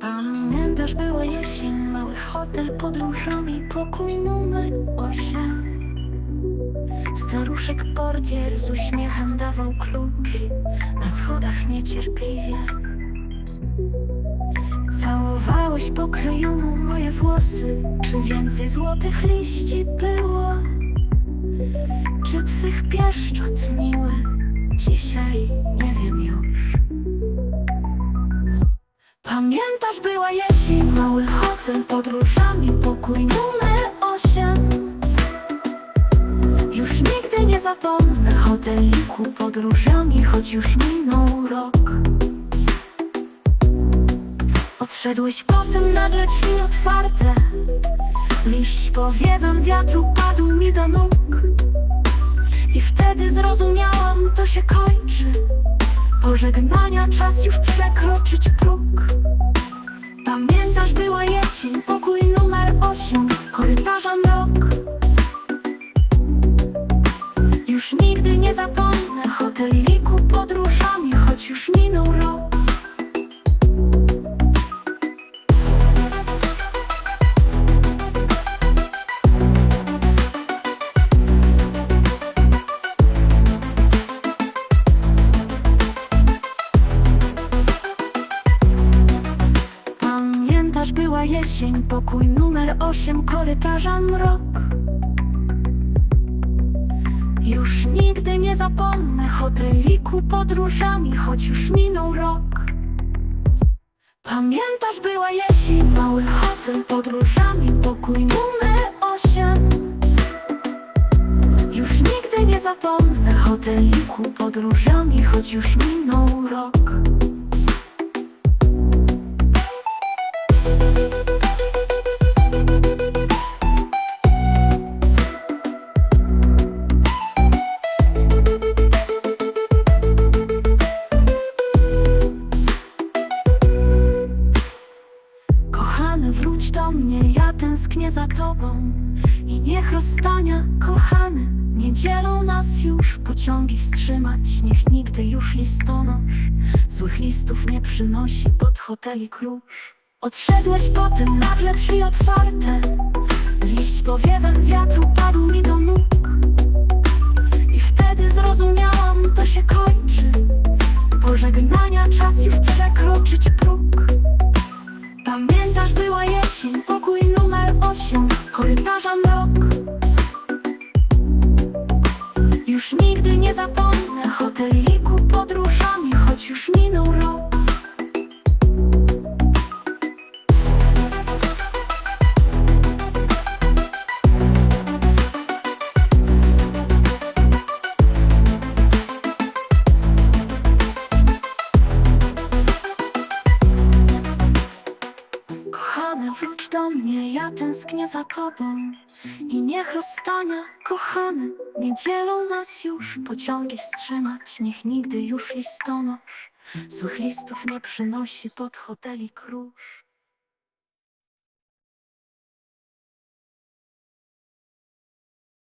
Pamiętasz, była jesień, mały hotel podróżami, pokój numer osiem. Staruszek portier z uśmiechem dawał klucz, na schodach niecierpliwie. Całowałeś pokryjomu moje włosy, czy więcej złotych liści było? Czy twych pieszczot miły, mały hotel podróżami, pokój numer osiem. Już nigdy nie zapomnę hoteliku podróżami, choć już minął rok. Odszedłeś potem nagle drzwi otwarte, liść powiewem wiatru padł mi do nóg. I wtedy zrozumiałam, to się kończy. Pożegnania czas już przekroczyć jesień, pokój numer osiem, korytarza mrok. Już nigdy nie zapomnę hoteliku podróżami, choć już minął rok. Pamiętasz, była jesień, mały hotel podróżami, pokój numer osiem. Już nigdy nie zapomnę hoteliku podróżami, choć już minął rok. Wróć do mnie, ja tęsknię za tobą. I niech rozstania, kochany, nie dzielą nas już. Pociągi wstrzymać, niech nigdy już listonosz Złych listów nie przynosi pod hoteli klucz Odszedłeś potem, nagle drzwi otwarte. Liść powiewem wiatru padł mi do nóg. I wtedy zrozumiałam, to się kończy. Pożegnania czas już przekroczyć próg. Pamiętasz, była jesień, pokój numer osiem, korytarza mrok. Już nigdy nie zapomnę hoteliku Kochany, wróć do mnie, ja tęsknię za tobą. I niech rozstania, kochany, nie dzielą nas już. Pociągi wstrzymać, niech nigdy już listonosz. Złych listów nie przynosi pod hoteli krusz